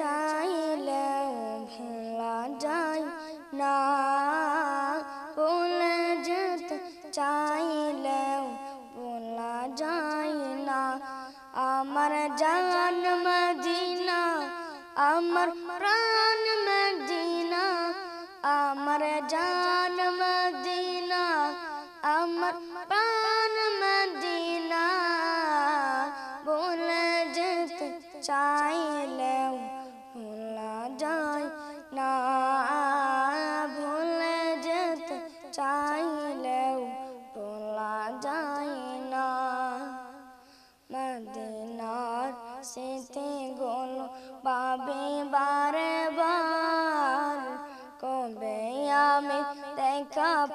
চাইলেও ভোলা যায় না, ভুলে যেতে চাইলেও ভোলা যায় না। আমার জান মদিনা, আমার প্রাণ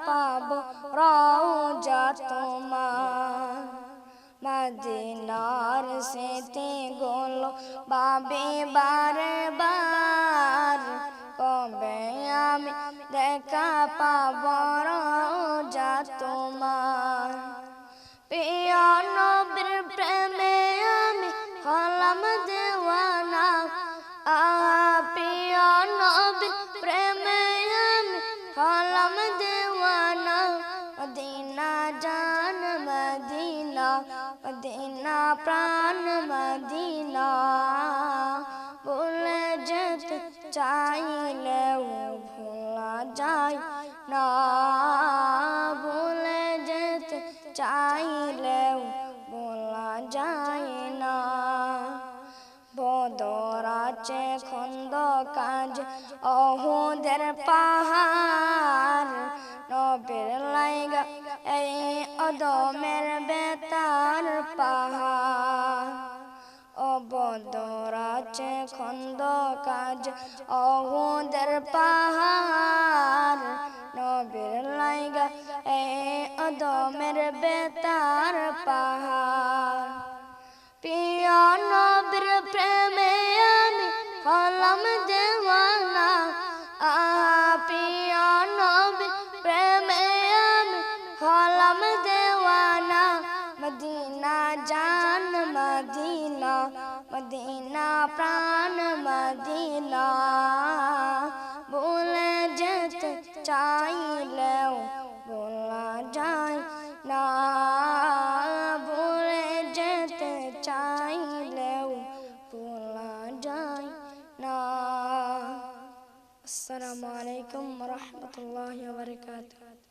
পাবো রওজা তোমার মদিনার সেতে গুলো বাবে বারে বার কবে আমি দেখা পাব রওজা মদিনা প্রাণ মদিনা বলে যেতে চাইলেও ভোলা যায় না ভুলে যেতে চাইলেও বলা যায় না বদর আছে খন্দ কাজ অহুদের পাহাড় নবের লাইগা, এই অদমের বেতার পাহাড়। অবদর আছে খন্দ কাজ, অহুদের পাহাড়। নবীর লাইগা এ অদমের বেতার পাহাড়। প্রিয় নবীর প্রেমে আমি হলাম দেওয়ানা মদিনা মদিনা প্রাণ মদিনা বলে যেতে চাইলেও বলা যায় না বলে যেতে চাইলেও বলা যায় না আসসালামু আলাইকুম রহমতুল্লাহ বারকাতুহ